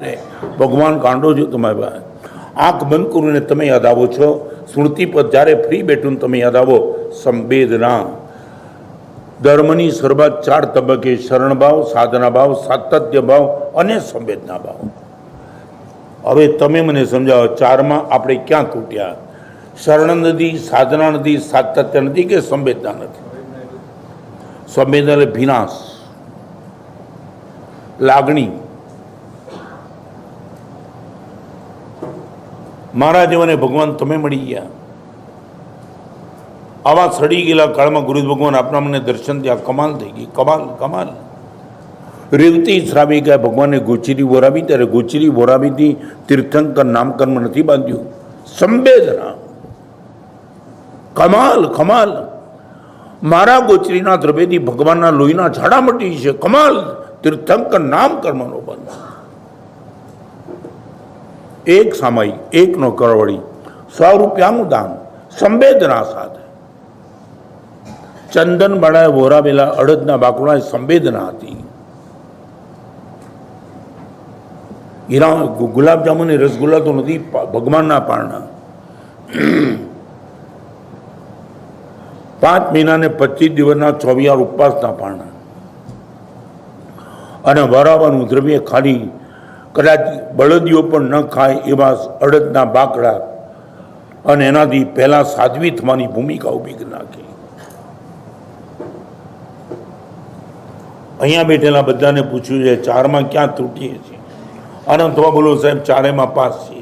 ને ભગવાન કાંડો જો તમારી આંખ બંધ કરીને તમે યાદ આવો છો. સ્મૃતિ પર જ્યારે ફ્રી બેઠું તમે યાદ આવો. સંવેદના. ધર્મની શરૂઆત ચાર તબક્કે શરણ ભાવ, સાધના ભાવ, સાતત્ય ભાવ અને સંવેદના ભાવ. હવે તમે મને સમજાવો, ચારમાં આપણે ક્યાં તૂટ્યા? શરણ નથી, સાધના નથી, સાતત્ય નથી કે સંવેદના નથી? સંવેદના એટલે વિનાશ. લાગણી. મારા જેવાને ભગવાન તમે મળી ગયા. આવા સડી ગયેલા કાળમાં ગુરુ ભગવાન આપના મને દર્શન થયા. કમાલ થઈ ગઈ. કમાલ કમાલ. રેવતી શ્રાવી ગયા. ભગવાને ગોચરી બોરાવી ત્યારે ગોચરી બોરાવીથી તીર્થંકર નામકર્મ નથી બાંધ્યું. સંવેદના. કમાલ કમાલ. મારા ગોચરીના દ્રવ્યથી ભગવાનના લોહીના ઝાડા મટી છે. કમાલ. તીર્થંકર નામ કર્મનો બંધ. એક સમય, એકનો કરવડી. સો રૂપિયાનું દાન, સંવેદના સાથે ચંદન બળાએ વોરાવેલા અડદના બાકુડા સંવેદના હતી. હીરા, ગુ- ગુલાબજાંબુ રસગુલ્લા તો નથી ભગવાનના પારણા. પાંચ મહિનાને પચીસ દિવસના ચોવીયાર ઉપવાસના પારણા. અને વરાવાનું દ્રવ્ય ખાલી કદાચ બળદીઓ પણ ન ખાય એવા અડદના બાકડા અને એનાથી પહેલા સાધ્વી થવાની ભૂમિકા કરી નાખી. અહીંયા બેઠેલા બધાને પૂછ્યું છે, ચારમાં ક્યાં તૂટીએ છીએ? આનંદ થવા બોલો સાહેબ, ચારેમાં પાસ છીએ.